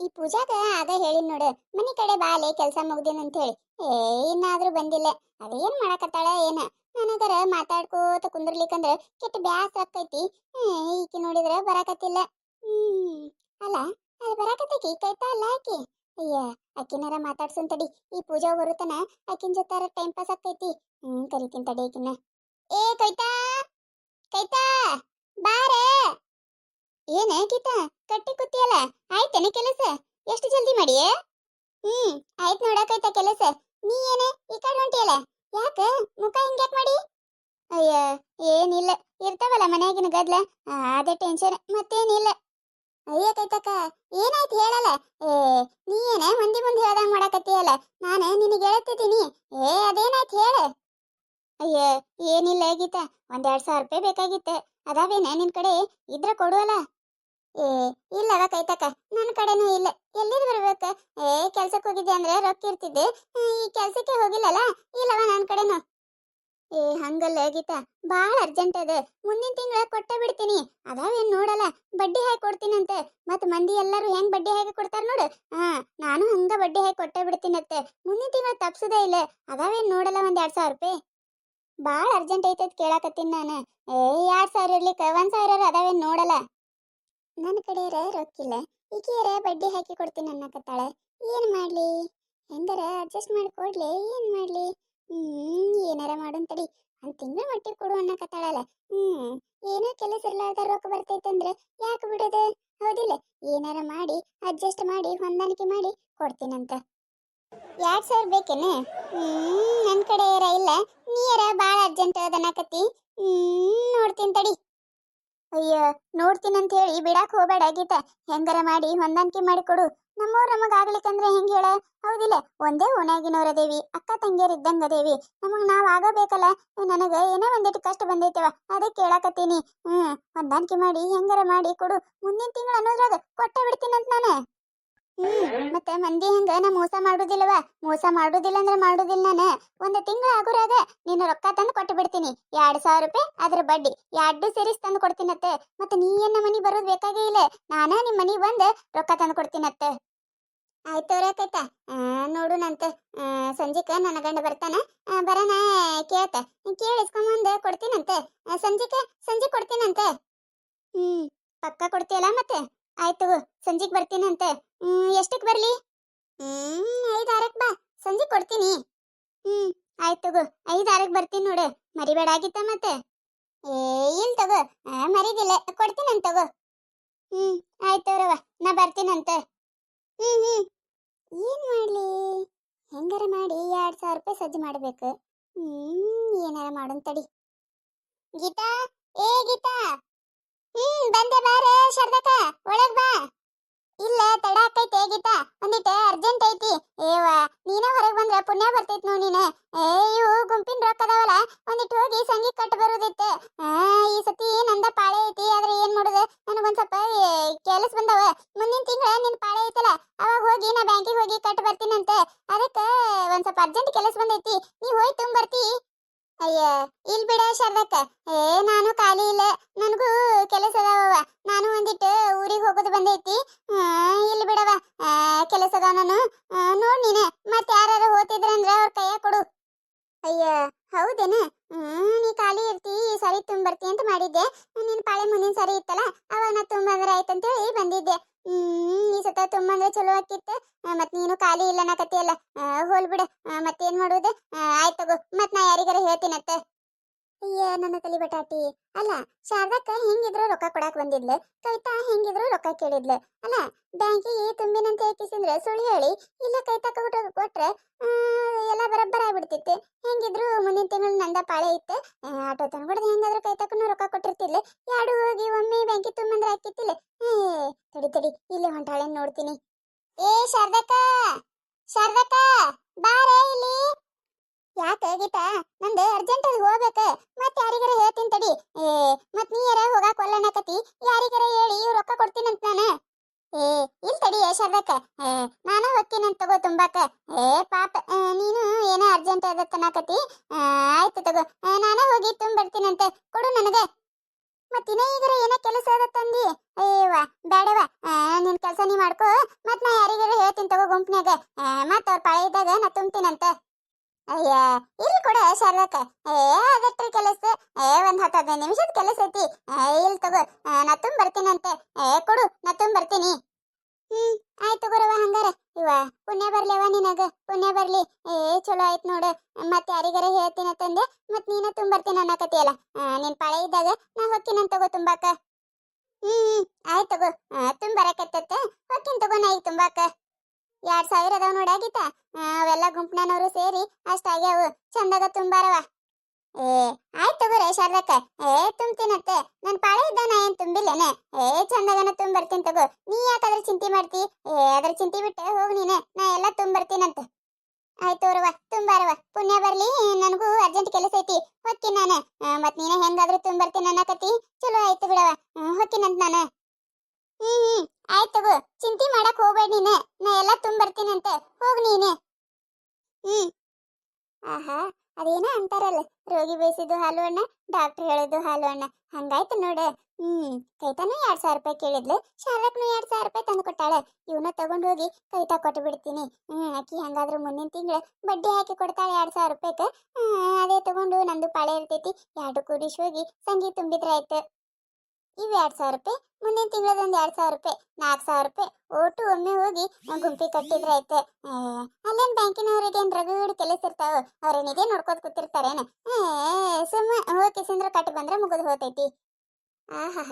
ಈ ಪೂಜಾಗ ಆಗ ಹೇಳಿ ನೋಡು, ಮನಿ ಕಡೆ ಬಾಲೆ ಕೆಲಸ ಮುಗ್ದಿನ ಅಂತ ಹೇಳಿ ಏ, ಇನ್ನಾದ್ರೂ ಬಂದಿಲ್ಲ. ಅದೇನ್ ಮಾಡಕತ್ತಾಳ ಏನ? ನನಗರ ಮಾತಾಡ್ಕೋತ ಕುಂದ್ರಲಿಕ್ಕಂದ್ರ ಕೆಟ್ಟ ಬ್ಯಾಸ ಆಕೈತಿ ಈಕಿ ನೋಡಿದ್ರ ಬರಾಕತ್ತಿಲ್ಲ. ಹ್ಮ್, ಅಲ್ಲ ಅಲ್ಲಿ ಬರಾಕತ್ತೈತಿ ಕೈತಾ ಅಲ್ಲ ಆಕಿ. ಅಯ್ಯ ಅಕ್ಕಿನಾರ ಮಾತಾಡ್ಸನ್ ತಡಿ. ಈ ಪೂಜಾ ಬರುತ್ತನ ಅಕ್ಕಿನ ಜೊತಾರ ಟೈಮ್ ಪಾಸ್ ಆಕೈತಿ ಹ್ಮ್, ಕರಿತೀನಿ ತಡಿ ಏ, ಕೈತಾ? ಕೈತಾ? ಬಾರೆ? ಏನೇ ಗೀತಾ, ಕಟ್ಟಿ ಕುತ್ತಿಯಲ್ಲ ಆಯ್ತೇನೆ ಕೆಲಸ? ಎಷ್ಟು ಜಲ್ದಿ ಮಾಡಿ ಹ್ಮ್, ಆಯ್ತು ನೋಡಕೈತ ಕೆಲಸ. ನೀ ಏನೇ? ಈ ಕಡೆ ಹೊಂಟಿಯಲ್ಲ ಯಾಕ? ಮುಖ ಹಿಂಗ್ಯಾಕ್ ಮಾಡಿ? ಅಯ್ಯ, ಏನಿಲ್ಲ. ಇರ್ತಾವಲ್ಲ ಮನ್ಯಾಗಿನ ಗದ್ಲ. ಅದೇ ಟೆನ್ಷನ್ ಮತ್ತೇನಿಲ್ಲ. ಅಯ್ಯ ಕೈತಕ್ಕ ಏನಾಯ್ತು ಹೇಳಲ್ಲ? ಏ, ನೀ ಏನ ಮಂದಿ ಮುಂದೆ ಹೇಳ್ದಂಗ್ ಮಾಡಕತ್ತೀಯಲ್ಲ? ನಾನು ನಿನಗೆ ಹೇಳ್ತಿದ್ದೀನಿ ಏ, ಅದೇನಾಯ್ತು ಹೇಳ? ಅಯ್ಯ, ಏನಿಲ್ಲ ಗೀತಾ. ಒಂದೆರಡು ಸಾವಿರ ರೂಪಾಯಿ ಬೇಕಾಗಿತ್ತೆ. ಅದಾವೇನ ನಿನ್ ಕಡೆ? ಇದ್ರ ಕೊಡುವಲ್ಲ ಏ ಇಲ್ಲವ ಕೈತಕ್ಕ ನನ್ನ ಕಡೆನೂ ಇಲ್ಲ. ಎಲ್ಲಿದ್ ಬರ್ಬೇಕ? ಏ ಕೆಲ್ಸಕ್ಕೆ ಹೋಗಿದ್ದೆ ಅಂದ್ರೆ ರೊಕ್ಕ ಇರ್ತಿದ್ದೆ. ಈ ಕೆಲ್ಸಕ್ಕೆ ಹೋಗಿಲ್ಲಲ್ಲ ಇಲ್ಲವ ನನ್ನ ಕಡೆನೂ. ಏ, ಹಂಗಲ್ಲ ಗೀತಾ, ಬಾಳ ಅರ್ಜೆಂಟ್ ಅದ. ಮುಂದಿನ ತಿಂಗಳ ಕೊಟ್ಟೆ ಬಿಡ್ತೀನಿ. ಅದಾವೇನ್ ನೋಡಲ್ಲ. ಬಡ್ಡಿ ಹಾಕಿ ಕೊಡ್ತೀನಂತೆ. ಮತ್ ಮಂದಿ ಎಲ್ಲರೂ ಹೆಂಗ್ ಬಡ್ಡಿ ಹಾಕಿ ಕೊಡ್ತಾರ ನೋಡು. ಹಾ, ನಾನು ಹಂಗ ಬಡ್ಡಿ ಹಾಕಿ ಕೊಟ್ಟೆ ಬಿಡ್ತೀನಂತೆ. ಮುಂದಿನ ತಿಂಗಳ ತಪ್ಸದೇ ಇಲ್ಲ. ಅದಾವೇನ್ ನೋಡಲ್ಲ ಒಂದ್ ಎರಡ್ ಸಾವಿರ ರೂಪಾಯಿ. ಬಾಳ ಅರ್ಜೆಂಟ್ ಐತೆ ಕೇಳಾಕತ್ತೀನಿ ನಾನು. ಏ ಎರಡ್ ಸಾವಿರ ಇರ್ಲಿಕ್ಕ, ಒಂದ್ ಸಾವಿರ ಅದಾವೇನ್ ನೋಡಲ್ಲ. ನನ್ನ ಕಡೆ ರೊಕ್ಕಿಲ್ಲ. ಈಕೆಯರ ಬಡ್ಡಿ ಹಾಕಿ ಕೊಡ್ತೀನಿ ಅನ್ನಕತ್ತಾಳೆ. ಏನು ಮಾಡ್ಲಿ? ಹೆಂಗಾರ ಅಡ್ಜಸ್ಟ್ ಮಾಡಿ ಕೊಡ್ಲಿ? ಏನು ಮಾಡ್ಲಿ? ಹ್ಞೂ ಏನಾರ ಮಾಡೋನ್ ತಡಿ. ಅಂತ ತಿಂಗಳ ಮಟ್ಟಿಗೆ ಕೊಡು ಅನ್ನಕತ್ತಾಳಲ್ಲ. ಹ್ಞೂ ಏನೋ ಕೆಲಸ ಇರ್ಲಾರ್ದ ರೊಕ್ಕ ಬರ್ತೈತಂದ್ರೆ ಯಾಕೆ ಬಿಡೋದು? ಹೌದಿಲ್ಲ. ಏನಾರ ಮಾಡಿ, ಅಡ್ಜಸ್ಟ್ ಮಾಡಿ, ಹೊಂದಾಣಿಕೆ ಮಾಡಿ ಕೊಡ್ತೀನಂತ. ಎರಡ್ ಸಾವಿರ ಬೇಕೇನೆ? ಹ್ಞೂ ನನ್ನ ಕಡೆ ಇರ ಇಲ್ಲ. ನೀರ ಭಾಳ ಅರ್ಜೆಂಟ್ ಅದನ್ನಕತ್ತಿ ಹ್ಞೂ ನೋಡ್ತೀನಿ ತಡಿ. ಅಯ್ಯ ನೋಡ್ತೀನಂತ ಹೇಳಿ ಬಿಡಕ್ ಹೋಗ್ಬೇಡ ಗೀತ. ಹೆಂಗಾರ ಮಾಡಿ ಹೊಂದಾಣಿಕೆ ಮಾಡಿ ಕೊಡು. ನಮ್ಮವ್ರ ನಮಗ್ ಆಗ್ಲಿಕ್ಕಂದ್ರೆ ಹೆಂಗ್ ಹೇಳ? ಹೌದಿಲ್ಲ, ಒಂದೇ ಓಣ್ಯಾಗಿನವ್ರ ದೇವಿ, ಅಕ್ಕ ತಂಗಿಯರ್ ಇದ್ದಂಗ ದೇವಿ. ನಮಗ್ ನಾವ್ ಆಗಬೇಕಲ್ಲ? ನನಗ ಏನೋ ಒಂದಿಟ್ಟು ಕಷ್ಟ ಬಂದೈತವ ಅದಕ್ಕೆ ಕೇಳಾಕತ್ತೀನಿ. ಹ್ಮ್, ಹೊಂದಾಣಿಕೆ ಮಾಡಿ ಹೆಂಗಾರ ಮಾಡಿ ಕೊಡು. ಮುಂದಿನ ತಿಂಗಳ ಅನ್ನೋದ್ರಾಗ ಕೊಟ್ಟ ಬಿಡ್ತೀನಂತ ನಾನು. ಮತ್ತೆ ಮಂದಿ ಹಿಂಗ ನಾ ಮೋಸ ಮಾಡುದಿಲ್ಲವ? ಮೋಸ ಮಾಡುದಿಲ್ಲ ಅಂದ್ರೆ ಮಾಡುದಿಲ್ಲ ನಾನು. ಒಂದು ತಿಂಗಳ ಆಗುರಾಗ ನೀನು ರೊಕ್ಕ ತಂದು ಕೊಟ್ಟು ಬಿಡ್ತೀನಿ ಎರಡ್ ಸಾವಿರ ರೂಪಾಯಿ ಅದ್ರ ಬಡ್ಡಿ. ಎರಡು ಸೇರಿಸ್ ತಂದು ಕೊಡ್ತೀನತ್ತೆ. ಮತ್ತೆ ನೀ ಏನ್ ಮನಿ ಬರೋದ್ ಬೇಕಾಗೇ ಇಲ್ಲ. ನಾನ ನಿಮ್ ಮನಿ ಬಂದ್ ರೊಕ್ಕ ತಂದು ಕೊಡ್ತೀನತ್ತೆ. ನೋಡು ನಂತೆ ಸಂಜಿಕ ನನ್ನ ಗಂಡ ಬರ್ತಾನ. ಬರನ ಕೇಳ್ತ. ಕೇಳಿ ಇಸ್ಕೊಂಬಂದ್ ಕೊಡ್ತೀನಂತೆ. ಸಂಜಿಕ, ಸಂಜೆ ಕೊಡ್ತೀನಂತೆ. ಹ್ಮ್, ಪಕ್ಕ ಕೊಡ್ತೀಯಲ್ಲ ಮತ್ತೆ? ಆಯ್ತು ಸಂಜಿಗ್ ಬರ್ತೀನಂತೆ. ಹ್ಮ್ ಬರಲಿ? ಹ್ಮ್ ಐದು ಆರಕ್ ಬಾ. ಸಂಜೆ ಕೊಡ್ತೀನಿ. ಹ್ಮ್, ಆಯ್ತು ತಗೋ. ಐದು ಆರಕ್ಕೆ ಬರ್ತೀನಿ ನೋಡು. ಮರಿಬೇಡ ಆಗಿತ್ತ ಮತ್ತೆ. ಏ, ಇಲ್ ತಗೋ. ಮರಿದಿಲ್ಲ. ಕೊಡ್ತೀನಂತ ತಗೋ. ಹ್ಮ್ ರವ ನಾ ಬರ್ತೀನಂತೆ. ಹ್ಮ್ ಹ್ಮ್. ಏನು ಮಾಡ್ಲಿ? ಹೆಂಗಾರ ಮಾಡಿ ಎರಡ್ ಸಾವಿರ ರೂಪಾಯಿ ಸಜ್ಜು ಮಾಡ್ಬೇಕು. ಹ್ಮ್, ಏನಾರ ಮಾಡೋನ್ ತಡಿ. ಗೀತಾ? ಏ, ಗೀತಾ? ಹ್ಮ್, ಬಂದೆ, ಬಾರೆ, ಶಾರದಕ್ಕ. ಒಳಗೆ ಬಾ. ಇಲ್ಲ, ತಡ ಆಕೈತೆ ಗೀತಾ. ಒಂದಿಟ್ಟು ಅರ್ಜೆಂಟ್ ಐತಿ. ಏವ ನೀನ ಹೊರಗೆ ಬಂದ್ರ ಪುಣ್ಯ ಬರ್ತೈತಿ ನೋಡಿ ನೀನ. ಏ, ಇವು ಗುಂಪಿನ ರೊಕ್ಕ ಅದಾವಲ್ಲ, ಒಂದಿಟ್ಟು ಹೋಗಿ ಸಂಗಿ ಕಟ್ ಬರೋದಿತ್ತು. ಆ, ಈ ಸತಿ ನಂದ ಪಾಳೆ ಐತಿ, ಆದ್ರೆ ಏನ್ ಮಾಡುದು? ನನಗೊಂದ್ ಸ್ವಲ್ಪ ಕೆಲಸ ಬಂದವ. ಮುಂದಿನ ತಿಂಗಳ ನಿನ್ ಪಾಳೆ ಐತಲ್ಲ, ಅವಾಗ ಹೋಗಿ ನಾ ಬ್ಯಾಂಕಿಗೆ ಹೋಗಿ ಕಟ್ ಬರ್ತೀನಂತೆ. ಅದಕ್ಕ ಒಂದ್ ಸ್ವಲ್ಪ ಅರ್ಜೆಂಟ್ ಕೆಲಸ ಬಂದೈತಿ. ನೀ ಹೋಗಿ ತುಂಬ ಬರ್ತಿ ಅಯ್ಯ, ಇಲ್ ಬಿಡ ಶಾರದಕ್ಕ ಏ, ನಾನು ಖಾಲಿ ಇಲ್ಲ. ನನಗೂ ಕೆಲಸ ಅದಾವ ನಾನು ಒಂದಿಟ್ಟು ಊರಿಗೆ ಹೋಗೋದು ಬಂದೈತಿ. ಇಲ್ಲಿ ಬಿಡವ ಕೆಲಸ ಅದಾವ ನಾನು. ನೋಡ್ ನೀನೆ. ಮತ್ತೆ ಯಾರು ಹೋತಿದ್ರಂದ್ರ ಅವ್ರ ಕೈಯ ಕೊಡು. ಅಯ್ಯ, ಹೌದೇನ? ಹ್ಮ್, ನೀ ಖಾಲಿ ಇರ್ತಿ ಸರಿ ಸಾರಿ ತುಂಬರ್ತಿ ಅಂತ ಮಾಡಿದ್ದೆ. ನಿನ್ ಪಾಳೆ ಮುಂದಿನ ಸರಿ ಇತ್ತಲ್ಲ, ಅವಾಗ ನಾ ತುಂಬಂದ್ರೆ ಆಯ್ತಂತೇಳಿ ಬಂದಿದ್ದೆ. ಹ್ಮ್ ಈ ಸತ ತುಂಬಂದ್ರೆ ಚಲೋ ಆಕಿತ್ತು. ಮತ್ ನೀನು ಖಾಲಿ ಇಲ್ಲ ನಾ ಆ, ಹೋಲ್ ಬಿಡು ಮತ್ತೇನ್ ಮಾಡೋದು? ಆಯ್ತ್ ತಗೋ. ಮತ್ ನಾ ಯಾರಿಗಾರ ಹೇಳ್ತೀನತ್ತೆ ಅಯ್ಯ, ನನ್ನ ತಲೆ ಬಟಾಟಿ. ಅಲ್ಲ, ಶಾರದಕ್ಕ ಹೆಂಗಿದ್ರು ರೊಕ್ಕ ಕೊಡಾಕ್ ಬಂದಿದ್ಲು. ಕವಿತಾ ಹೆಂಗಿದ್ರು ರೊಕ್ಕ ಕೇಳಿದ್ಲು. ಅಲ್ಲ, ಬ್ಯಾಂಕಿಗೆ ತುಂಬಿನಂತ ಏಕಿಸಿದ್ರೆ ಸುಳ್ಳು ಹೇಳಿ, ಇಲ್ಲ ಕೈತಾಕ ಕೊಟ್ಟ ಕೊಟ್ರೆ ಎಲ್ಲ ಬರಬ್ಬರ ಆಗ್ಬಿಡ್ತಿತ್ತು. ಹೆಂಗಿದ್ರು ಮುಂದಿನ ತಿಂಗಳು ನಂದ ಪಾಳೆ ಇತ್ತು. ಆಟೋ ತಂದ್ಕೊಡ್ದು ಹೆಂಗಾದ್ರು ಕೈತಕ್ಕನು ರೊಕ್ಕ ಕೊಟ್ಟಿರ್ತಿಲ್ಲ ಯಾಡು ಹೋಗಿ ಒಮ್ಮೆ ಬ್ಯಾಂಕಿಗೆ ತುಂಬಂದ್ರೆ ಹಾಕಿತ್ತಿಲ್ಲ ಏ, ತಡಿ ತಡಿ, ಇಲ್ಲಿ ಹೊಂಟಾಳೆ ನೋಡ್ತೀನಿ. ಏ, ಶಾರದಕ್ಕ! ಶಾರದಕ್ಕ! ಯಾಕೆ ಗೀತಾ ನಂದು ಅರ್ಜೆಂಟ್ ಅಲ್ಲಿ ಹೋಗ್ಬೇಕು. ಮತ್ತೆ ಯಾರಿಗಾರ ಹೇಳ್ತೀನಿ ತಡಿ. ಏ, ಮತ್ ಯಾರ ಹೋಗಾಕ ಒಲ್ಲಣಕತಿ ಯಾರಿಗಾರ ಹೇಳಿ ಇವ್ ರೊಕ್ಕ ಕೊಡ್ತೀನಂತ ನಾನು? ಏ, ಇಲ್ ತಡಿ ಶಾರದಕ್ಕ. ಏ, ನಾನು ಹೋಗ್ತೀನಂತ ತಗೋ ತುಂಬಾಕ. ಏ, ಪಾಪ ನೀನು ಏನೋ ಅರ್ಜೆಂಟ್ ಆಗತ್ತನಾಕತಿ ಆಯ್ತು ತಗೋ. ನಾನೇ ಹೋಗಿ ತುಂಬ ಬರ್ತೀನಂತೆ ಕೊಡು ನನಗೆ. ಮತ್ತಿನ ಈಗರ ಏನೋ ಕೆಲಸ ಆಗತ್ತಂದಿ ತಂದಿ ಅಯ್ಯವ್ವ ಬೇಡವ ನಿನ್ ಕೆಲಸ ನೀ ಮಾಡ್ಕೋ. ಮತ್ ನಾ ಯಾರಿಗಾರ ಹೇಳ್ತೀನಿ ತಗೋ ಗುಂಪ್ನ್ಯಾಗ. ಮತ್ ಅವ್ರ ಇದ್ದಾಗ ನಾ ತುಂಬ್ತೀನಂತ. ಅಯ್ಯ ಇಲ್ಲಿ ಕೊಡ ಶಾರದಕ್ಕ ಏ ಅದಟ್ರಿ ಕೆಲಸ? ಏ ಒಂದ್ ಹತ್ತು ನಿಮಿಷದ ಕೆಲಸ ಐತಿ. ಇಲ್ಲಿ ತಗೋ. ನಾ ತುಂಬ ಬರ್ತೀನಂತೆ ಏ ಕೊಡು ನಾ ತುಂಬ ಬರ್ತೀನಿ ಹ್ಮ್ ಆಯ್ತು ತಗೋರವ ಹಂಗಾರ. ಇವ ಪುಣ್ಯ ಬರ್ಲಿವ ನಿನಗ? ಪುಣ್ಯ ಬರ್ಲಿ. ಏ ಚಲೋ ಆಯ್ತು ನೋಡು. ಮತ್ತೆ ಯಾರಿಗಾರ ಹೇಳ್ತೀನಿ ತಂದೆ ಮತ್ ನೀನ ತುಂಬರ್ತೀನಿ ಅನ್ನಕತಿಯಲ್ಲ ಆ, ನಿನ್ ಪಾಳೆ ಇದ್ದಾಗ ನಾ ಹೊಕ್ಕಿನಂತ ತಗೋ ತುಂಬಾಕ. ಹ್ಮ್ ಆಯ್ತು ತಗೋ. ತುಂಬ ತುಂಬರಕತ್ತತ್ತ ಹೊಕ್ಕಿನ ತಗೋ ನಾ ಈಗ ತುಂಬಾಕ. ಎರಡ್ ಸಾವಿರ ಅದಾವ ನೋಡಾಗಿತ್ತ ಅವೆಲ್ಲ ಗುಂಪ್ನನವರು ಸೇರಿ ಅಷ್ಟಾಗ್ಯಾವು ಚಂದಾಗ ತುಂಬಾರವ. ಏ, ಆಯ್ತು ತಗೋರೆ ಶಾರದಕ್ಕ. ಏ ತುಂಬ್ತೀನತ್ತೆ ನನ್ ಪಾಳೆ ಇದ್ದ, ನಾ ಏನ್ ತುಂಬಿಲ್ಲೇನೆ? ಏ, ಚಂದಗನ ತುಂಬರ್ತೀನಿ ತಗೋ. ನೀ ಯಾಕೆ ಅದ್ರ ಚಿಂತೆ ಮಾಡ್ತಿ? ಏ ಅದ್ರ ಚಿಂತೆ ಬಿಟ್ಟೆ ಹೋಗ್ ನೀನೆ. ನಾ ಎಲ್ಲ ತುಂಬರ್ತೀನಂತ ಆಯ್ತು ಅವ್ರವ ತುಂಬಾರವ ಪುಣ್ಯ ಬರ್ಲಿ, ನನಗೂ ಅರ್ಜೆಂಟ್ ಕೆಲಸ ಐತಿ. ಹೊಕ್ಕಿನ ನಾನು. ಮತ್ ನೀನ ಹೆಂಗಾದ್ರೂ ತುಂಬರ್ತೀನಿ ಅನ್ನಕತಿ ಚಲೋ ಆಯ್ತು ಬಿಡವ ಹೊಕ್ಕಿನಂತ ನಾನ. ಹ್ಮ್ ಹ್ಮ್. ಆಯ್ತು ಚಿಂತೆ ಮಾಡಕ್ ಹೋಗ್ಬೇಡ ನೀನೆ. ನಾ ಎಲ್ಲ ತುಂಬರ್ತೀನಂತೆ ಹೋಗ್ ನೀನೆ. ಹ್ಮ್. ಆಹಾ, ಅದೇನ ಅಂತಾರಲ್ಲ, ರೋಗಿ ಬೇಯಿಸಿದ್ದು ಹಾಲು ಅಣ್ಣ ಡಾಕ್ಟರ್ ಹೇಳಿದ್ದು ಹಾಲು ಅಣ್ಣ ಹಂಗಾಯ್ತು ನೋಡು. ಹ್ಮ್, ಕೈತಾನು ಎರಡ್ ಸಾವಿರ ರೂಪಾಯಿ ಕೇಳಿದ್ಲು. ಶಾಲಕ್ನು ಎರಡ್ ಸಾವಿರ ರೂಪಾಯಿ ತಂದು ಕೊಟ್ಟಾಳೆ. ಇವನ್ನ ತಗೊಂಡು ಹೋಗಿ ಕೈತಾ ಕೊಟ್ಟು ಬಿಡ್ತೀನಿ ಹ್ಮ್, ಅಕ್ಕಿ ಹಂಗಾದ್ರೂ ಮುಂದಿನ ತಿಂಗಳು ಬಡ್ಡಿ ಹಾಕಿ ಕೊಡ್ತಾಳೆ ಎರಡ್ ಸಾವಿರ ರೂಪಾಯಿಗೆ ಅದೇ ತಗೊಂಡು ನಂದು ಪಾಳೆ ಇರ್ತೈತಿ. ಎರಡು ಕೂಡಿಶ್ ಹೋಗಿ ಸಂಗೀತ ತುಂಬಿದ್ರೆ ಆಯ್ತು. ಇವ್ ಎರಡು ಸಾವಿರ ರೂಪಾಯಿ, ಮುಂದಿನ ತಿಂಗಳದೊಂದು ಎರಡು ಸಾವಿರ ರೂಪಾಯಿ ನಾಲ್ಕು ಸಾವಿರ ರೂಪಾಯಿ. ಒಟ್ಟು ಒಮ್ಮೆ ಹೋಗಿ ಗುಂಪಿ ಕಟ್ಟಿದ್ರೆ ಐತೆ. ಅಲ್ಲೇನ್ ಬ್ಯಾಂಕಿನವ್ರಿಗೆ ಏನ್ ರಗಡ್ ಕೆಲಸ ಇರ್ತಾವ ಅವ್ರೇನಿದೆ ನೋಡ್ಕೋತ ಕೂತಿರ್ತಾರೆ ಏ, ಸುಮ್ಮ ಹೋಗಿ ಸಿಂದ್ರ ಕಟ್ಟಿ ಬಂದ್ರೆ ಮುಗಿದು ಹೋತೈತಿ. ಆಹಾ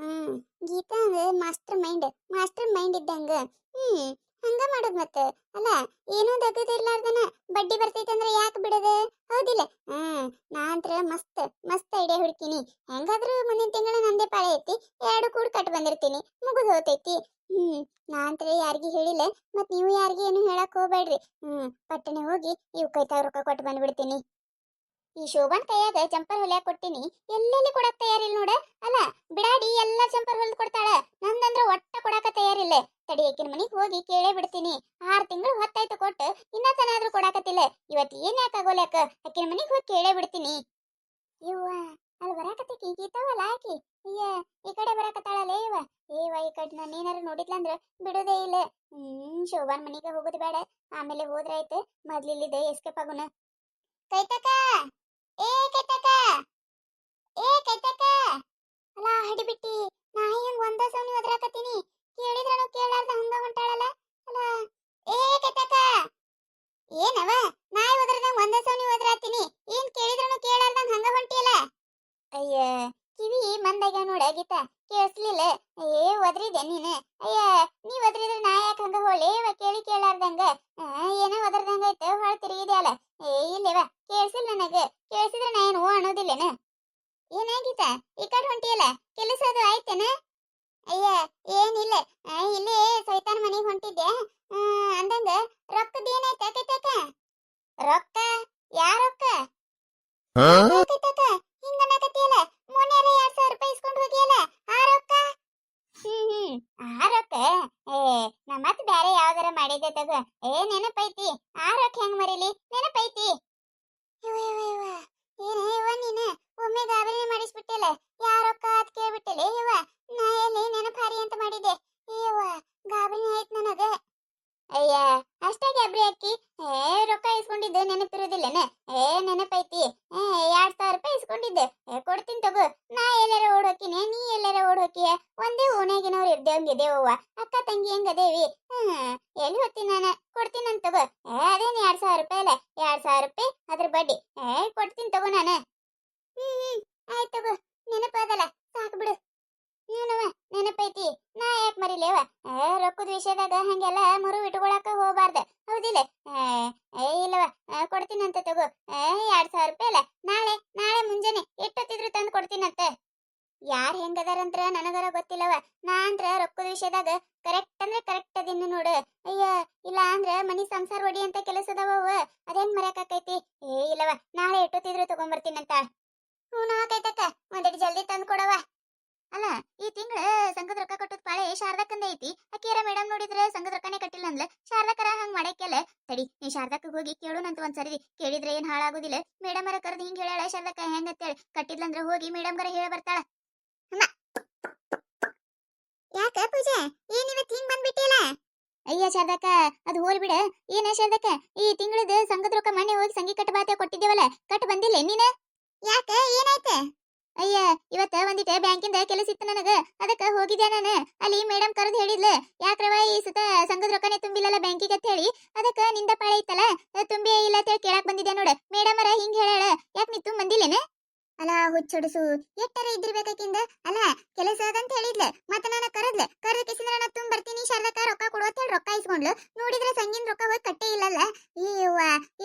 ಹ್ಮ್, ಗೀತಾ ಅಂದ್ರೆ ಮಾಸ್ಟರ್ ಮೈಂಡ್ ಮಾಸ್ಟರ್ ಮೈಂಡ್ ಇದ್ದಂಗ. ಹ್ಮ್ ಹಂಗ ಮಾಡೋದ್ ಮತ್ತೆ? ಅಲ್ಲ, ಏನೂ ದಗದಿರ್ಲಾರ್ದನ ಬಡ್ಡಿ ಬರ್ತೈತೆ ಅಂದ್ರೆ ಯಾಕೆ ಬಿಡದೆ? ಹೌದಿಲ್ಲ. ಹ್ಮ್ ನಾಂತ್ರ ಮಸ್ತ್ ಮಸ್ತ್ ಐಡಿಯಾ ಹುಡ್ಕಿನಿ. ಹೆಂಗಾದ್ರೂ ಮುಂದಿನ ತಿಂಗಳ ನಂದೇ ಪಾಳೆ ಐತಿ, ಎರಡು ಕೂಡ್ ಕಟ್ ಬಂದಿರ್ತೀನಿ, ಮುಗಿದು ಹೋತೈತಿ. ಹ್ಮ್ ನಾಂತ್ರ ಯಾರಿಗೂ ಹೇಳಿಲ್ಲ, ಮತ್ ನೀವು ಯಾರಿಗೂ ಏನು ಹೇಳಕ್ ಹೋಗ್ಬೇಡ್ರಿ. ಹ್ಮ್, ಪಟ್ಟಣೆ ಹೋಗಿ ಇವ್ ಕೈತಾಗ ರೊಕ್ಕ ಕೊಟ್ಟು ಬಂದ್ಬಿಡ್ತೀನಿ. ಈ ಶೋಭಾನ್ ಕೈಯಾಗ ಜಂಪರ್ ಹೊಲಿಯಾಕ ಕೊಟ್ಟಿನಿ, ಎಲ್ಲೆಲ್ಲಿ ಕೊಡಕ್ ತಯಾರಿಲ್ಲ ನೋಡ? ಅಲ್ಲ, ಬಿಡಾಡಿ ಎಲ್ಲಾ ಜಂಪರ್ ಹೊಲಿದ್ ಕೊಡ್ತಾಳ, ನಂದಂದ್ರ ಒಟ್ಟ ಕೊಡಾಕ ತಯಾರಿಲ್ಲ. ತಡಿ ಅಕ್ಕಿನ ಮನಿಗ್ ಹೋಗಿ ಕೇಳೇ ಬಿಡ್ತೀನಿ. ಆರ್ ತಿಂಗಳು ಹೊತ್ತಾಯ್ತು ಕೊಟ್ಟು ಇನ್ನ ತನಾದ್ರೂ ಕೊಡಾಕತ್ತಿಲ್ಲ. ಇವತ್ತು ಏನ್ ಯಾಕೆ ಆಗೋಲ್ಯಾಕ? ಅಕ್ಕಿನ ಮನಿಗ್ ಹೋಗಿ ಕೇಳೇ ಬಿಡ್ತೀನಿ. ಇವ್ವ ಅಲ್ಲಿ ಬರಾಕತ್ತಿ ಗೀತಾವಲ್ಲ ಆಕಿ? ಅಯ್ಯ, ಈ ಕಡೆ ಬರಾಕತ್ತಾಳಲ್ಲ ಇವ ಏವ ಈ ಕಡೆ ನಾನು ಏನಾರು ನೋಡಿದ್ಲಂದ್ರ ಬಿಡೋದೇ ಇಲ್ಲ. ಹ್ಮ್, ಶೋಭಾನ್ ಮನಿಗೆ ಹೋಗೋದು ಬೇಡ. ಆಮೇಲೆ ಹೋದ್ರೆ ಆಯ್ತು ಮೊದ್ಲಿಲ್ಲಿದೆ ಎಸ್ಕೇಪ್ ಆಗುನ. ಕೈತಕ ಏ ಕೈತಕ ಏ ಕೈತಕ ಅಲ್ಲ ಹಡಿಬಿಟ್ಟಿ. ನಾ ಹೆಂಗ್ ಒಂದ ಸೌನಿ ಒದರಾಕತ್ತೀನಿ? ಕೇಳಿದ್ರನು ಕೇಳಾರ್ದ ಹಂಗ ಹೊಂಟಾಳಲ್ಲ? ಅಲ್ಲ ಏ ಕೈತಕ ಏನವ? ನಾಯಿ ಒದ್ರದಂಗ್ ಒಂದ ಸೌನಿ ಒದರಾತೀನಿ. ಏನ್ ಕೇಳಿದ್ರನು ಕೇಳಾರ್ದಂಗ್ ಹಂಗ ಹೊಂಟಿಯಲ್ಲ? ಅಯ್ಯ, ಕಿವಿ ಮಂದಾಗ ನೋಡ ಗೀತ ಕೇಳಿಸ್ಲಿಲ್ಲ. ಏ ನೀನು? ಅಯ್ಯ, ನೀ ಒದ್ರಿದ್ರೆ ನಾ ಯಾಕೆ ಹಂಗ ಹೋಳಿ ಕೇಳಿ ಕೇಳಾರ್ದಂಗ. ಏನೋ ಒದರ್ದಂಗ ಐತೆ ಹೊಳ ತಿರುಗಿದೆ ಏ, ಇಲ್ಲವ? ಕೇಳಿಸಿಲ್ಲ ನನಗೆ. ಕೇಳಿಸಿದ್ರೆ ನಾ ಏನು ಅನ್ನೋದಿಲ್ಲೇನ? ಏನಾಗಿತ್ತ ಈ ಕಡೆ ಹೊಂಟಿಯಲ್ಲ ಕೆಲಸ ಅದು ಆಯ್ತೇನ? ಅಯ್ಯ ಏನಿಲ್ಲ. ಇಲ್ಲೇ ಸೈತಾನ ಮನೆಗೆ ಹೊಂಟಿದ್ದೆ. ಅಂದಂಗ ರೊಕ್ಕದ ಏನಾಯ್ತ ಕೈತಕ ರೊಕ್ಕ? ಯಾ ರೊಕ್ಕ? ಕೈತಕ ಹಿಂಗ ಅನ್ನಕತ್ತಿಯಲ್ಲ? ಮೊನ್ನೆ ಎರಡ್ ಸಾವಿರ ರೂಪಾಯಿ ಇಸ್ಕೊಂಡು ಹೋಗಿಯಲ್ಲ ಆ ರೊಕ್ಕ? ಹ್ಮ್ ಹ್ಮ್. ಆ ರೊಕ್ಕ? ಏ ನಾ ಮತ್ತೆ ಬ್ಯಾರೆ ಯಾವ್ದಾರ ಮಾಡಿದ್ದೆ ತಗೋ. ಏ ನೆನಪೈತಿ ಆ ರೊಕ್ಕ ಹೆಂಗ್ ಮರಿಲಿ ನೆನಪೈತಿ ಇವ ಇವ ಇವ ಏನ ಇವ ನೀನ ಒಮ್ಮೆ ಗಾಬರಿ ಮಾಡಿಸ್ಬಿಟ್ಟಿಲ್ಲ ಯಾ ರೊಕ್ಕ ಅದ್ ಕೇಳ್ಬಿಟ್ಟಿಲ್ಲ ಇವ ನಾ ಎಲ್ಲಿ ನೆನಪಾರಿ ಅಂತ ಮಾಡಿದ್ದೆ ಇವ ಗಾಬರಿ ಆಯ್ತು ನನಗ ಅಯ್ಯ ಅಷ್ಟೇ ಗಾಬರಿ ಹಾಕಿ ಏ, ರೊಕ್ಕ ಇಸ್ಕೊಂಡಿದ್ದೆ, ನೆನಪಿರೋದಿಲ್ಲನ? ಏ, ನೆನಪೈತಿ. ಏ, ಎರಡ್ ಸಾವಿರ ರೂಪಾಯಿ ಇಸ್ಕೊಂಡಿದ್ದೆ. ಏ, ಕೊಡ್ತೀನಿ ತಗೋ. ನಾ ಎಲ್ಲಾರ ಓಡ್ ಹೋಕಿನಿ ನೀ ಎಲ್ಲಾರ ಓಡ್ ಹೋಕಿಯ ಒಂದೇ ಹಂಗಿದೆ ಇದ್ದೇವಂಗಿದೇವವ್ವ ಅಕ್ಕ ತಂಗಿ ಹೆಂಗದೇವಿ? ಹ್ಮ್, ಎಲ್ಲಿ ಹೋಗ್ತೀನಿ ನಾನು? ಕೊಡ್ತೀನಂತ ತಗೋ. ಏ, ಅದೇನ್ ಎರಡ್ ಸಾವಿರ ರೂಪಾಯಿ ಅಲ್ಲ? ಎರಡ್ ಸಾವಿರ ರೂಪಾಯಿ ಅದ್ರ ಬಡ್ಡಿ. ಏ, ಕೊಡ್ತೀನಿ ತಗೋ ನಾನು. ಹ್ಮ್ ಹ್ಮ್. ಆಯ್ತು ತಗೋ. ನೆನಪದಲ್ಲ. ಸಾಕು ಬಿಡು. ನೀನವ, ನೆನಪೈತಿ? ನಾ ಯಾಕ್ ಮರಿಲೇವ? ರೊಕ್ಕದ ವಿಷಯದಾಗ ಹಂಗೆಲ್ಲ ಮರು ಇಟ್ಕೊಳಕ ಹೋಗಬಾರ್ದ. ಹೌದಿಲ್ಲ? ಏ ಇಲ್ಲವ ಕೊಡ್ತೀನಂತ ತಗೋ. ಎರಡ್ ಸಾವಿರ ರೂಪಾಯಿ ಅಲ್ಲ, ನಾಳೆ ನಾಳೆ ಮುಂಜಾನೆ ಎಷ್ಟೊತ್ತಿದ್ರು ತಂದು ಕೊಡ್ತೀನಂತ. ಯಾರ್ ಹೆಂಗದಾರಂತ್ರ ನನಗರ ಗೊತ್ತಿಲ್ಲವ. ನಾ ಅಂದ್ರ ರೊಕ್ಕದ ವಿಷಯದಾಗ ಕರೆಕ್ಟ್ ಅಂದ್ರೆ ಕರೆಕ್ಟ್ ಅದಿನ್ನು ನೋಡು. ಅಯ್ಯ, ಇಲ್ಲ ಅಂದ್ರ ಮನಿ ಸಂಸಾರ ಒಡಿ ಅಂತ ಕೆಲಸದವ ಅದೇನ್ ಮರ್ಯಾಕೈತಿ ಏ, ಇಲ್ಲವ, ನಾಳೆ ಎಷ್ಟೊತ್ತಿದ್ರು ತಗೊಂಬರ್ತೀನಂತ ಹ್ಞೂ ಕೈತಕ್ಕ ಒಂದೆರಡು ಜಲ್ದಿ ತಂದು ಕೊಡವ ಅಲ್ಲ, ಈ ತಿಂಗಳ ಸಂಘದ ರೊಕ್ಕ ಕಟ್ಟೋದ್ ಪಾಳೆ ಶಾರದಕ್ಕಂದ ಐತಿ. ಅಕ್ಕಿಯರ ಮೇಡಮ್ ನೋಡಿದ್ರೆ ಸಂಘದ ರೊಕ್ಕನೇ ಕಟ್ಟಿಲ್ಲ ಅಂದ್ಲ. ಶಾರದಕ್ಕರ ಹಂಗ್ ಮಾಡಕ್ಕೆಲ್ಲ? ತಡಿ ನೀ ಶಾರದಕ್ಕ ಹೋಗಿ ಕೇಳೋಣಂತ ಒಂದ್ಸರಿ ಕೇಳಿದ್ರೆ ಏನ್ ಹಾಳಾಗೋದಿಲ್ಲ. ಮೇಡಮ್ ಅರ ಕರೆದು ಹಿಂಗ್ ಹೇಳ್ಯಾಳ ಶಾರದಕ್ಕ ಹೆಂಗತ್ತೇಳಿ ಕಟ್ಟಿದ್ಲಂದ್ರ ಹೋಗಿ ಮೇಡಮ್ ಗರ ಹೇಳ ಬರ್ತಾಳ. ಯಾಕ ಪೂಜೆ? ಏನ್ ಇವತ್ತು ಹಿಂಗ್ ಬಂದ್ಬಿಟ್ಟಿಲ್ಲ? ಅಯ್ಯ ಶಾರದಕ್ಕ, ಅದು ಹೋಲ್ ಬಿಡ. ಏನ ಶಾರದಕ್ಕ? ಈ ತಿಂಗಳದ ಸಂಘದ ರೊಕ್ಕ ಮನೆ ಹೋಗಿ ಸಂಗಿ ಕಟ್ಟ ಬಾತೆ ಕೊಟ್ಟಿದ್ದೇವಲ್ಲ. ಕಟ್ ಬಂದಿಲ್ಲ ನೀನ? ಯಾಕ, ಏನಾಯ್ತ? ಒಂದಿಟ ಬ್ಯಾಂಕಿಂದ ಕೆಲಸ ಇತ್ತು ನನಗ. ಅದಕ್ಕೆ ಹೋಗಿದ್ದೆ ನಾನು? ಅಲ್ಲಿ ಮೇಡಮ್ ಕರೆದು ಹೇಳಿದ್ಲ ಯಾಕ್ರವ ಈ ಸತ ಸಂಘದ ರೊಕ್ಕನೇ ತುಂಬಿಲ್ಲಲ್ಲ ಬ್ಯಾಂಕಿಗೆ? ಅಂತ ಹೇಳಿ. ಅದಕ್ಕೆ ನಿಂದ ಪಾಳೆ ಇತ್ತಲ್ಲ ಅದ್ ತುಂಬಿ ಇಲ್ಲ ಅಂತ ಹೇಳಿ ಕೇಳಾಕ್ ಬಂದಿದ್ದೆ ನೋಡ ಮೇಡಮರ ಹಿಂಗ್ ಹೇಳ ಯಾಕೆ ನೀ ತುಂಬ ಬಂದಿಲ್ಲೇನ ಅಲ್ಲ ಹುಚ್ಚೊಡಸು ಎಟ್ಟರ ಇದ್ದಿರ್ಬೇಕಾಕಿಂದ ಅಲ್ಲ ಕೆಲಸ ಅದಂತ ಹೇಳಿದ್ಲ ಮತ್ತ ನಾನು ಕರೆದ್ಲೆ ಕರೆದ ಕಿಸಿಂದ್ರ ನಾ ತುಂಬ ಬರ್ತೀನಿ ಶಾರದಕ್ಕ ರೊಕ್ಕ ಕೊಡು ಅಂತ ನೋಡಿದ್ರೆ ಸಂಗಿನ ರೊಕ್ಕ ಹೋಗಿ ಕಟ್ಟೆ ಇಲ್ಲಲ್ಲ. ಇವ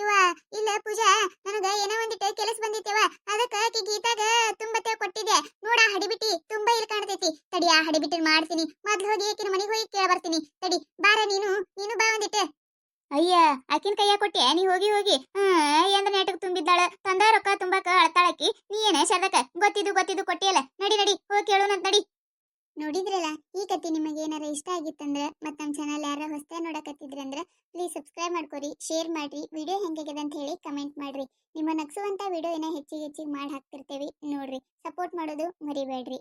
ಇವ ಇಲ್ಲ ಪೂಜಾ, ನನಗ ಏನೋ ಒಂದಿಟ್ಟು ಕೆಲಸ ಬಂದಿತ್ತೇವ ಅದಕ್ಕ ಆಕಿ ಗೀತಾಗ ತುಂಬತ್ತೆ ಕೊಟ್ಟಿದ್ದೆ. ನೋಡ ಹಡಿಬಿಟ್ಟಿ, ತುಂಬಾ ಇಲ್ಲಿ ಕಾಣ್ತೈತಿ. ತಡಿ ಆ ಹಡಿಬಿಟ್ಟಿನ ಮಾಡ್ತೀನಿ. ಮೊದ್ಲು ಹೋಗಿ ಆಕಿನ ಮನೆಗೆ ಹೋಗಿ ಕೇಳ ಬರ್ತೀನಿ. ತಡಿ, ಬಾರ ನೀನು ನೀನು ಬಾ ಒಂದಿಟ್ಟು. ಅಯ್ಯ, ಆಕಿನ ಕೈಯ ಕೊಟ್ಟಿ, ನೀ ಹೋಗಿ ಹೋಗಿ. ಹ್ಮ್ ಎಂದ್ರ ನೆಟಕ್ ತುಂಬಿದ್ದಾಳ. ತಂದ ರೊಕ್ಕ ತುಂಬಾಕ ಅಳ್ತಾಳಕಿ ನೀ ಏನ ಶರದಕ ಗೊತ್ತಿದ್ದು ಗೊತ್ತಿದ್ದು ಕೊಟ್ಟಿಯಲ್ಲ. ನಡಿ ನಡಿ, ಹೋಗಿ ಕೇಳೋಣಂತ ನಡಿ. ನೋಡಿದ್ರಲ್ಲ? ಈ ಕತೆ ನಿಮಗೆ ಏನಾರ ಇಷ್ಟ ಆಗಿತ್ತಂದ್ರೆ ಮತ್ತೆ ನಮ್ಮ ಚಾನಲ್ ಯಾರ ಹೊಸ ನೋಡಕತ್ತಿದ್ರೆ ಅಂದ್ರೆ ಪ್ಲೀಸ್ ಸಬ್ಸ್ಕ್ರೈಬ್ ಮಾಡ್ಕೊರಿ ಶೇರ್ ಮಾಡ್ರಿ ವಿಡಿಯೋ ಹೆಂಗಾಗಿದೆ ಅಂತ ಹೇಳಿ ಕಮೆಂಟ್ ಮಾಡ್ರಿ. ನಿಮ್ಮ ನಗಸುವಂತ ವಿಡಿಯೋ ಏನೋ ಹೆಚ್ಚಿಗೆ ಹೆಚ್ಚಿಗೆ ಮಾಡಿ ಹಾಕ್ತಿರ್ತೇವಿ ನೋಡ್ರಿ. ಸಪೋರ್ಟ್ ಮಾಡೋದು ಮರಿಬೇಡ್ರಿ.